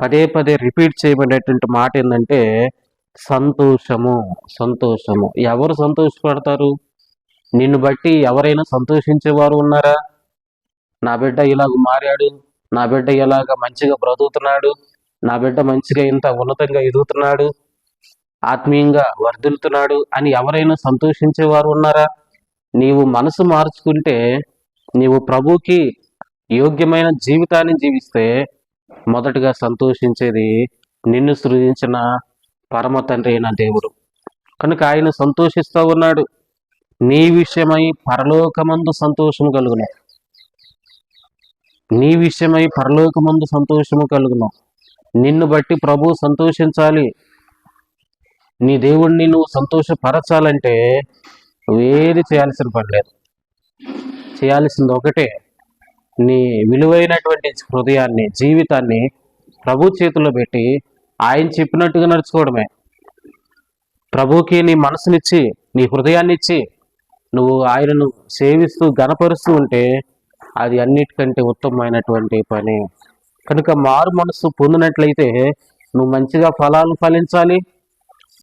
పదే పదే రిపీట్ చేయబడేటువంటి మాట ఏంటంటే సంతోషము సంతోషము. ఎవరు సంతోషపడతారు? నిన్ను బట్టి ఎవరైనా సంతోషించేవారు ఉన్నారా? నా బిడ్డ ఇలాగ మారాడు నా బిడ్డ ఇలాగ మంచిగా బ్రతుకుతున్నాడు నా బిడ్డ మంచిగా ఇంత ఉన్నతంగా ఎదుగుతున్నాడు ఆత్మీయంగా వర్ధిల్లుతున్నాడు అని ఎవరైనా సంతోషించేవారు ఉన్నారా? నీవు మనసు మార్చుకుంటే నీవు ప్రభుకి యోగ్యమైన జీవితాన్ని జీవిస్తే మొదటగా సంతోషించేది నిన్ను సృజించిన పరమ తండ్రి అయిన దేవుడు. కనుక ఆయన సంతోషిస్తూ ఉన్నాడు. నీ విషయమై పరలోకమందు సంతోషము కలుగును. నీ విషయమై పరలోకమందు సంతోషము కలుగును. నిన్ను బట్టి ప్రభు సంతోషించాలి. నీ దేవుణ్ణి నువ్వు సంతోషపరచాలంటే నువ్వేది చేయాల్సిన పని లేదు. చేయాల్సింది ఒకటే. నీ విలువైనటువంటి హృదయాన్ని జీవితాన్ని ప్రభు చేతిలో పెట్టి ఆయన చెప్పినట్టుగా నడుచుకోవడమే. ప్రభుకి నీ మనసునిచ్చి నీ హృదయాన్ని ఇచ్చి నువ్వు ఆయనను సేవిస్తూ గనపరుస్తూ ఉంటే అది అన్నిటికంటే ఉత్తమమైనటువంటి పని. కనుక మారు మనసు పొందినట్లయితే నువ్వు మంచిగా ఫలాలు ఫలించాలి.